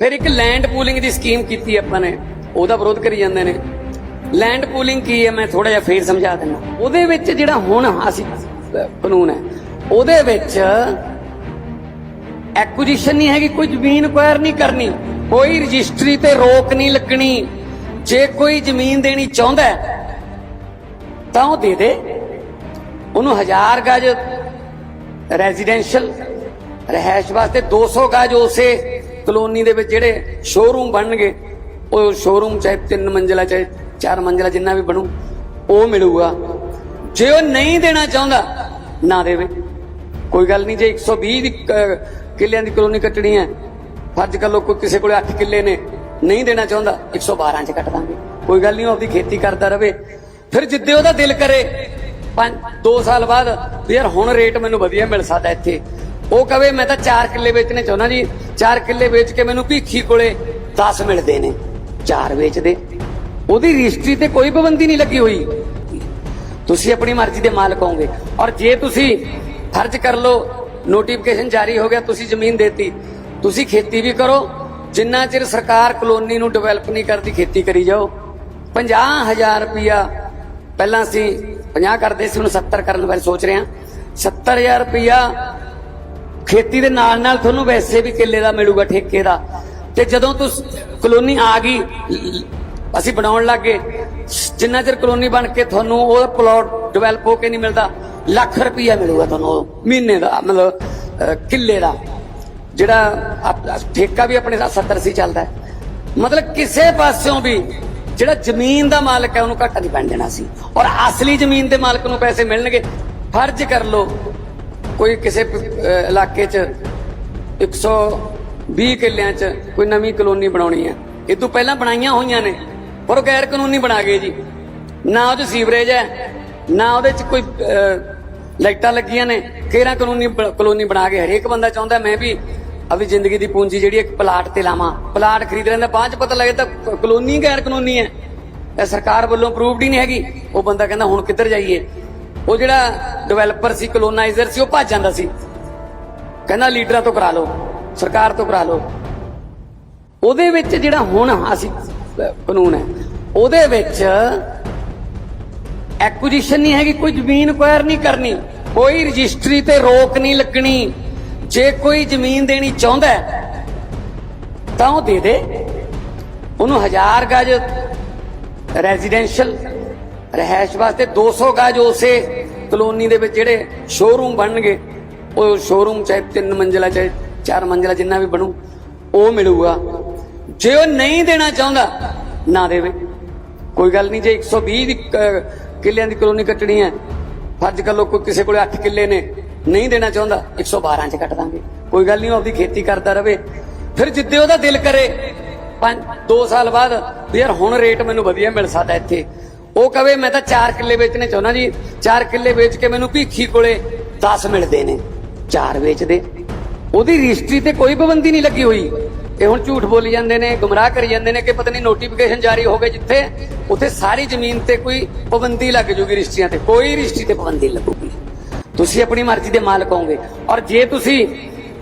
ਫਿਰ ਇੱਕ land pooling ਦੀ scheme ਕੀਤੀ ਆਪਾਂ ਨੇ, ਉਹਦਾ ਵਿਰੋਧ ਕਰੀ ਜਾਂਦੇ ਨੇ। ਲੈਂਡ ਪੂਲਿੰਗ ਕੀ ਹੈ, ਮੈਂ ਥੋੜਾ ਜਿਹਾ ਫੇਰ ਸਮਝਾ ਦਿੰਦਾ। ਉਹਦੇ ਵਿੱਚ ਜਿਹੜਾ ਹੁਣ ਅਸੀਂ ਕਾਨੂੰਨ ਹੈ, ਉਹਦੇ ਵਿੱਚ ਐਕੁਜੀਸ਼ਨ ਨਹੀਂ ਹੈਗੀ, ਕੋਈ ਜ਼ਮੀਨ ਐਕਵਾਇਰ ਨਹੀਂ ਕਰਨੀ, ਕੋਈ ਰਜਿਸਟਰੀ ਤੇ ਰੋਕ ਨਹੀਂ ਲੱਗਣੀ। ਜੇ ਕੋਈ ਜ਼ਮੀਨ ਦੇਣੀ ਚਾਹੁੰਦਾ ਤਾਂ ਉਹ ਦੇ ਦੇ। ਉਹਨੂੰ ਹਜ਼ਾਰ ਗਜ ਰੈਜ਼ੀਡੈਂਸ਼ੀਅਲ ਰਹਿائش ਵਾਸਤੇ 200 ਗਜ ਉਸੇ ਕਲੋਨੀ ਦੇ ਵਿੱਚ ਜਿਹੜੇ ਸ਼ੋਰੂਮ ਬਣਨਗੇ, ਉਹ ਸ਼ੋਰੂਮ ਚਾਹੇ ਤਿੰਨ ਮੰਜ਼ਿਲਾ, ਚਾਹੇ ਚਾਰ ਮੰਜ਼ਿਲਾ ਜਿੰਨਾ ਵੀ ਬਣੂ, ਉਹ ਮਿਲੂਗਾ। ਜੇ ਉਹ ਨਹੀਂ ਦੇਣਾ ਚਾਹੁੰਦਾ, ਨਾ ਦੇਵੇ। ਕੋਈ ਗੱਲ ਨਹੀਂ, ਜੇ 120 ਦੀ ਕਿੱਲਿਆਂ ਦੀ ਕਲੋਨੀ ਕੱਟਣੀ ਹੈ, ਫਰਜ਼ ਕਰ ਲਓ ਕੋਈ ਕਿਸੇ ਕੋਲੇ 8 ਕਿੱਲੇ ਨੇ, ਨਹੀਂ ਦੇਣਾ ਚਾਹੁੰਦਾ 112 ਚ ਕੱਟ ਦਾਂਗੇ। ਕੋਈ ਗੱਲ ਨਹੀਂ, ਉਹ ਆਪਦੀ ਖੇਤੀ ਕਰਦਾ ਰਵੇ। ਫਿਰ ਜਿੱਦੇ ਉਹਦਾ ਦਿਲ ਕਰੇ 5 2 ਸਾਲ ਬਾਅਦ, ਵੀ ਯਾਰ ਹੁਣ ਰੇਟ ਮੈਨੂੰ ਵਧੀਆ ਮਿਲ ਸਕਦਾ ਇੱਥੇ। ਉਹ ਕਵੇ, ਮੈਂ ਤਾਂ 4 ਕਿੱਲੇ ਵੇਚਣੇ ਚਾਹੁੰਦਾ ਜੀ। 4 ਕਿੱਲੇ ਵੇਚ ਕੇ ਮੈਨੂੰ ਭੀਖੀ ਕੋਲੇ 10 ਮਿਲਦੇ ਨੇ। 4 ਵੇਚਦੇ। ਉਹਦੀ ਰਜਿਸਟਰੀ ਤੇ ਕੋਈ ਪਾਬੰਦੀ ਨਹੀਂ ਲੱਗੀ ਹੋਈ। ਤੁਸੀਂ ਆਪਣੀ ਮਰਜ਼ੀ ਦੇ ਮਾਲਕ ਹੋਗੇ ਔਰ ਜੇ ਤੁਸੀਂ ਫਰਜ਼ ਕਰ ਲਓ ਨੋਟੀਫਿਕੇਸ਼ਨ ਜਾਰੀ ਹੋ ਗਿਆ, ਤੁਸੀਂ ਜ਼ਮੀਨ ਦੇਤੀ। ਤੁਸੀਂ ਖੇਤੀ ਵੀ ਕਰੋ। ਜਿੰਨਾ ਚਿਰ ਸਰਕਾਰ ਕਲੋਨੀ ਨੂੰ ਡਿਵੈਲਪ ਨਹੀਂ ਕਰਦੀ, ਖੇਤੀ ਕਰੀ ਜਾਓ। 50000 ਰੁਪਇਆ ਪਹਿਲਾਂ ਅਸੀਂ 50 ਕਰਦੇ ਸੀ, ਹੁਣ 70 ਕਰਨ ਬਾਰੇ ਸੋਚ ਰਹੇ ਹਾਂ। 70000 ਰੁਪਇਆ ਖੇਤੀ ਦੇ ਨਾਲ ਨਾਲ ਤੁਹਾਨੂੰ ਵੈਸੇ ਵੀ ਕਿੱਲੇ ਦਾ ਮਿਲੂਗਾ, ਠੇਕੇ ਦਾ। ਤੇ ਜਦੋਂ ਤੁਸੀਂ, ਕਲੋਨੀ ਆ ਗਈ ਅਸੀਂ ਬਣਾਉਣ ਲੱਗੇ ਜਿੰਨਾ ਚਿਰ ਕਲੋਨੀ ਬਣ ਕੇ ਤੁਹਾਨੂੰ ਉਹ ਪਲਾਟ ਡਿਵੈਲਪ ਹੋ ਕੇ ਨਹੀਂ ਮਿਲਦਾ, ਲੱਖ ਰੁਪਈਆ ਮਿਲੂਗਾ ਤੁਹਾਨੂੰ ਮਹੀਨੇ ਦਾ, ਮਤਲਬ ਕਿੱਲੇ ਦਾ। ਜਿਹੜਾ ਠੇਕਾ ਵੀ ਆਪਣੇ ਸਾਥ 70 ਸੀ ਚੱਲਦਾ ਮਤਲਬ ਕਿਸੇ ਪਾਸਿਓਂ ਵੀ ਜਿਹੜਾ ਜ਼ਮੀਨ ਦਾ ਮਾਲਕ ਹੈ, ਉਹਨੂੰ ਘਾਟਾ ਨਹੀਂ ਪੈਣ ਦੇਣਾ ਸੀ। ਔਰ ਅਸਲੀ ਜ਼ਮੀਨ ਦੇ ਮਾਲਕ ਨੂੰ ਪੈਸੇ ਮਿਲਣਗੇ, ਫਰਜ਼ ਕਰ ਲਓ ਕੋਈ ਕਿਸੇ ਇਲਾਕੇ 'ਚ 120 ਕਿੱਲਿਆਂ 'ਚ ਕੋਈ ਨਵੀਂ ਕਲੋਨੀ ਬਣਾਉਣੀ ਹੈ। ਇਹ ਤੋਂ ਪਹਿਲਾਂ ਬਣਾਈਆਂ ਹੋਈਆਂ ਨੇ, ਪਰ ਉਹ ਗੈਰ ਕਾਨੂੰਨੀ ਬਣਾ ਗਏ ਜੀ। ਨਾ ਉਹ ਸੀਵਰੇਜ ਹੈ, ਨਾ ਉਹਦੇ 'ਚ ਕੋਈ ਲਾਈਟਾਂ ਲੱਗੀਆਂ ਨੇ, ਕਿਹੜਾ ਕਾਨੂੰਨੀ ਕਲੋਨੀ ਬਣਾ ਕੇ ਹਰੇਕ ਬੰਦਾ ਚਾਹੁੰਦਾ ਮੈਂ ਵੀ ਆਪਣੀ ਜ਼ਿੰਦਗੀ ਦੀ ਪੂੰਜੀ ਜਿਹੜੀ ਇੱਕ ਪਲਾਟ ਤੇ ਲਾਵਾਂ। ਪਲਾਟ ਖਰੀਦ ਲੈਂਦਾ ਬਾਅਦ 'ਚ ਪਤਾ ਲੱਗੇ ਤਾਂ ਕਲੋਨੀ ਗੈਰ ਕਾਨੂੰਨੀ ਹੈ। ਇਹ ਸਰਕਾਰ ਵੱਲੋਂ ਅਪਰੂਵਡ ਹੀ ਨਹੀਂ ਹੈਗੀ। ਉਹ ਬੰਦਾ ਕਹਿੰਦਾ ਹੁਣ ਕਿੱਧਰ ਜਾਈਏ? ਉਹ ਜਿਹੜਾ ਡਿਵੈਲਪਰ ਸੀ ਕਲੋਨਾਈਜ਼ਰ ਸੀ, ਉਹ ਭੱਜ ਜਾਂਦਾ ਸੀ। ਕਹਿੰਦਾ ਲੀਡਰਾਂ ਤੋਂ ਕਰਾ ਲਓ, ਸਰਕਾਰ ਤੋਂ ਕਰਾ ਲਓ। ਉਹਦੇ ਵਿੱਚ ਜਿਹੜਾ ਹੁਣ ਅਸੀਂ ਕਾਨੂੰਨ ਹੈ, ਉਹਦੇ ਵਿੱਚ ਐਕੁਜੀਸ਼ਨ ਨਹੀਂ ਹੈਗੀ, ਕੋਈ ਜ਼ਮੀਨ ਅਕਵਾਇਰ ਨਹੀਂ ਕਰਨੀ, ਕੋਈ ਰਜਿਸਟਰੀ ਤੇ ਰੋਕ ਨਹੀਂ ਲੱਗਣੀ। ਜੇ ਕੋਈ ਜ਼ਮੀਨ ਦੇਣੀ ਚਾਹੁੰਦਾ ਤਾਂ ਉਹ ਦੇ ਦੇ। ਉਹਨੂੰ ਹਜ਼ਾਰ ਗਜ ਰੈਜ਼ੀਡੈਂਸ਼ੀਅਲ ਰਹਿائش ਵਾਸਤੇ 200 ਗਾਜ ਉਸੇ ਕਲੋਨੀ ਦੇ ਵਿੱਚ ਜਿਹੜੇ ਸ਼ੋਰੂਮ ਬਣਨਗੇ, ਉਹ ਸ਼ੋਰੂਮ ਚਾਹੇ ਤਿੰਨ ਮੰਜ਼ਲਾ, ਚਾਹੇ ਚਾਰ ਮੰਜ਼ਲਾ ਜਿੰਨਾ ਵੀ ਬਣੂ, ਉਹ ਮਿਲੂਗਾ। ਜੇ ਉਹ ਨਹੀਂ ਦੇਣਾ ਚਾਹੁੰਦਾ, ਨਾ ਦੇਵੇ। ਕੋਈ ਗੱਲ ਨਹੀਂ, ਜੇ 120 ਦੀ ਕਿੱਲਿਆਂ ਦੀ ਕਲੋਨੀ ਕੱਟਣੀ ਹੈ, ਫਰਜ਼ ਕਰ ਲੋ ਕੋਈ ਕਿਸੇ ਕੋਲੇ 8 ਕਿੱਲੇ ਨੇ, ਨਹੀਂ ਦੇਣਾ ਚਾਹੁੰਦਾ 112 ਚ ਕੱਟ ਦਾਂਗੇ। ਕੋਈ ਗੱਲ ਨਹੀਂ, ਉਹ ਆਪਦੀ ਖੇਤੀ ਕਰਦਾ ਰਹੇ ਫਿਰ ਜਿੱਦੇ ਉਹਦਾ ਦਿਲ ਕਰੇ, ਪੰਜ, ਦੋ ਸਾਲ ਬਾਅਦ ਯਾਰ ਹੁਣ ਰੇਟ ਮੈਨੂੰ ਵਧੀਆ ਮਿਲ ਸਕਦਾ ਇੱਥੇ। ਉਹ ਕਵੇ, ਮੈਂ ਤਾਂ 4 ਕਿੱਲੇ ਵੇਚਣੇ ਚਾਹੁੰਦਾ ਜੀ। 4 ਕਿੱਲੇ ਵੇਚ ਕੇ ਮੈਨੂੰ ਭੀਖੀ ਕੋਲੇ 10 ਮਿਲਦੇ ਨੇ। 4 ਵੇਚਦੇ। ਉਹਦੀ ਰਜਿਸਟਰੀ ਤੇ ਕੋਈ ਪਾਬੰਦੀ ਨਹੀਂ ਲੱਗੀ ਹੋਈ। ਇਹ ਹੁਣ ਝੂਠ ਬੋਲੀ ਜਾਂਦੇ ਨੇ, ਗੁੰਮਰਾਹ ਕਰੀ ਜਾਂਦੇ ਨੇ ਕਿ ਪਤਾ ਨਹੀਂ ਨੋਟੀਫਿਕੇਸ਼ਨ ਜਾਰੀ ਹੋ ਗਏ ਜਿੱਥੇ। ਉੱਥੇ ਸਾਰੀ ਜ਼ਮੀਨ ਤੇ ਕੋਈ ਪਾਬੰਦੀ ਲੱਗ ਜੂਗੀ ਰਜਿਸਟਰੀਆਂ ਤੇ। ਕੋਈ ਰਜਿਸਟਰੀ ਤੇ ਪਾਬੰਦੀ ਲੱਗੂਗੀ। ਤੁਸੀਂ ਆਪਣੀ ਮਰਜ਼ੀ ਦੇ ਮਾਲਕ ਹੋਵੋਗੇ। ਔਰ ਜੇ ਤੁਸੀਂ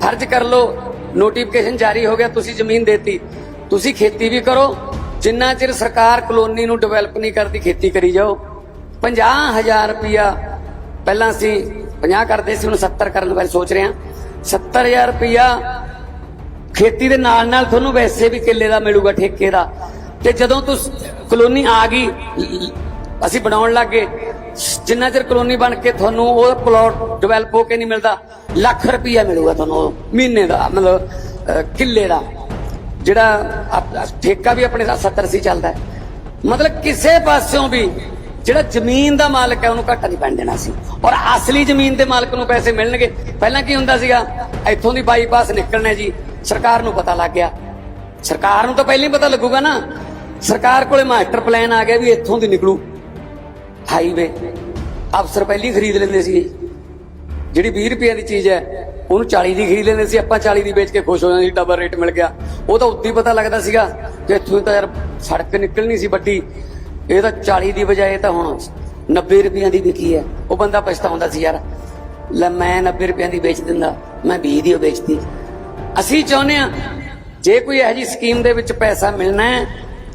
ਫਰਜ਼ ਕਰ ਲਓ ਨੋਟੀਫਿਕੇਸ਼ਨ ਜਾਰੀ ਹੋ ਗਿਆ, ਤੁਸੀਂ ਜ਼ਮੀਨ ਦੇਤੀ। ਤੁਸੀਂ ਖੇਤੀ ਵੀ ਕਰੋ ਜਿੰਨਾ ਚਿਰ ਸਰਕਾਰ ਕਲੋਨੀ ਨੂੰ ਡਿਵੈਲਪ ਨਹੀਂ ਕਰਦੀ, ਖੇਤੀ ਕਰੀ ਜਾਓ। 50000 ਰੁਪਇਆ ਪਹਿਲਾਂ ਅਸੀਂ 50 ਕਰਦੇ ਸੀ, ਹੁਣ 70 ਕਰਨ ਬਾਰੇ ਸੋਚ ਰਹੇ ਹਾਂ। 70000 ਰੁਪਇਆ ਖੇਤੀ ਦੇ ਨਾਲ ਨਾਲ ਤੁਹਾਨੂੰ ਵੈਸੇ ਵੀ ਕਿੱਲੇ ਦਾ ਮਿਲੂਗਾ, ਠੇਕੇ ਦਾ। ਤੇ ਜਦੋਂ ਤੁਸੀਂ, ਕਲੋਨੀ ਆ ਗਈ ਅਸੀਂ ਬਣਾਉਣ ਲੱਗੇ ਜਿੰਨਾ ਚਿਰ ਕਲੋਨੀ ਬਣ ਕੇ ਤੁਹਾਨੂੰ ਉਹ ਪਲਾਟ ਡਿਵੈਲਪ ਹੋ ਕੇ ਨਹੀਂ ਮਿਲਦਾ, ਲੱਖ ਰੁਪਈਆ ਮਿਲੂਗਾ ਤੁਹਾਨੂੰ ਮਹੀਨੇ ਦਾ, ਮਤਲਬ ਕਿੱਲੇ ਦਾ। ਜਿਹੜਾ ਠੇਕਾ ਵੀ ਆਪਣੇ ਸਾਥ 70 ਸੀ ਚੱਲਦਾ ਮਤਲਬ ਕਿਸੇ ਪਾਸਿਓਂ ਵੀ ਜਿਹੜਾ ਜ਼ਮੀਨ ਦਾ ਮਾਲਕ ਹੈ ਉਹਨੂੰ ਘਾਟਾ ਨਹੀਂ ਪੈਣ ਦੇਣਾ ਸੀ। ਔਰ ਅਸਲੀ ਜ਼ਮੀਨ ਦੇ ਮਾਲਕ ਨੂੰ ਪੈਸੇ ਮਿਲਣਗੇ। ਪਹਿਲਾਂ ਕੀ ਹੁੰਦਾ ਸੀਗਾ? ਇੱਥੋਂ ਦੀ ਬਾਈਪਾਸ ਨਿਕਲਣਾ ਜੀ। ਸਰਕਾਰ ਨੂੰ ਪਤਾ ਲੱਗ ਗਿਆ। ਸਰਕਾਰ ਨੂੰ ਤਾਂ ਪਹਿਲਾਂ ਹੀ ਪਤਾ ਲੱਗੂਗਾ ਨਾ। ਸਰਕਾਰ ਕੋਲੇ ਮਾਸਟਰ ਪਲਾਨ ਆ ਗਿਆ ਵੀ ਇੱਥੋਂ ਦੀ ਨਿਕਲੂ। ਹਾਈਵੇ। ਅਫਸਰ ਪਹਿਲੀ ਖਰੀਦ ਲੈਂਦੇ ਸੀ ਜਿਹੜੀ 20 ਰੁਪਏ ਦੀ ਚੀਜ਼ ਹੈ ਉਹਨੂੰ 40 ਦੀ ਖਰੀਦ ਲੈਂਦੇ ਸੀ, ਆਪਾਂ 40 ਦੀ ਵੇਚ ਕੇ ਖੁਸ਼ ਹੋ ਜਾਂਦੇ ਸੀ ਡਬਲ ਰੇਟ ਮਿਲ ਗਿਆ। ਉਹ ਤਾਂ ਉੱਦੀ ਪਤਾ ਲੱਗਦਾ ਸੀਗਾ ਕਿ ਇੱਥੋਂ ਤਾਂ ਯਾਰ ਸੜਕ ਨਿਕਲਣੀ ਸੀ ਵੱਡੀ। ਇਹ ਤਾਂ 40 ਦੀ ਬਜਾਏ ਤਾਂ ਹੁਣ 90 ਰੁਪਈਆਂ ਦੀ ਵਿਕੀ ਹੈ। ਉਹ ਬੰਦਾ ਪਛਤਾਉਂਦਾ ਸੀ, ਯਾਰ, ਲੈ ਮੈਂ 90 ਰੁਪਈਆਂ ਦੀ ਵੇਚ ਦਿੰਦਾ, ਮੈਂ 20 ਦੀ ਉਹ ਵੇਚਦੀ ਅਸੀਂ ਚਾਹੁੰਦੇ ਆ ਜੇ ਕੋਈ ਇਹੋ ਜਿਹੀ ਸਕੀਮ ਦੇ ਵਿੱਚ ਪੈਸਾ ਮਿਲਣਾ ਹੈ,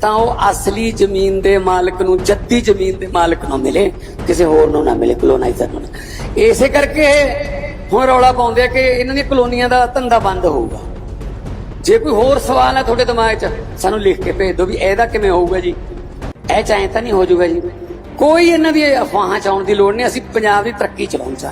ਤਾਂ ਉਹ ਅਸਲੀ ਜ਼ਮੀਨ ਦੇ ਮਾਲਕ ਨੂੰ, ਜੱਦੀ ਜ਼ਮੀਨ ਦੇ ਮਾਲਕ ਨੂੰ ਮਿਲੇ, ਕਿਸੇ ਹੋਰ ਨੂੰ ਨਾ ਮਿਲੇ ਕਲੋਨਾਈਜ਼ਰ ਨੂੰ। ਇਸੇ ਕਰਕੇ ਹੁਣ ਰੌਲਾ ਪਾਉਂਦੇ ਆ ਕਿ ਇਹਨਾਂ ਦੀਆਂ ਕਲੋਨੀਆਂ ਦਾ ਧੰਦਾ ਬੰਦ ਹੋਊਗਾ। ਜੇ ਕੋਈ ਹੋਰ ਸਵਾਲ ਹੈ ਤੁਹਾਡੇ ਦਿਮਾਗ 'ਚ, ਸਾਨੂੰ ਲਿਖ ਕੇ ਭੇਜ ਦਿਓ ਵੀ ਇਹਦਾ ਕਿਵੇਂ ਹੋਊਗਾ ਜੀ। ਇਹ ਚਾਹੇ ਤਾਂ ਨਹੀਂ ਹੋ ਜਾਊਗਾ ਜੀ। ਕੋਈ ਇਹਨਾਂ ਦੀ ਅਫਵਾਹਾਂ ਚ ਆਉਣ ਦੀ ਲੋੜ ਨਹੀਂ, ਅਸੀਂ ਪੰਜਾਬ ਦੀ ਤਰੱਕੀ ਚਲਾਉਣ ਚਾਹੁੰਦੇ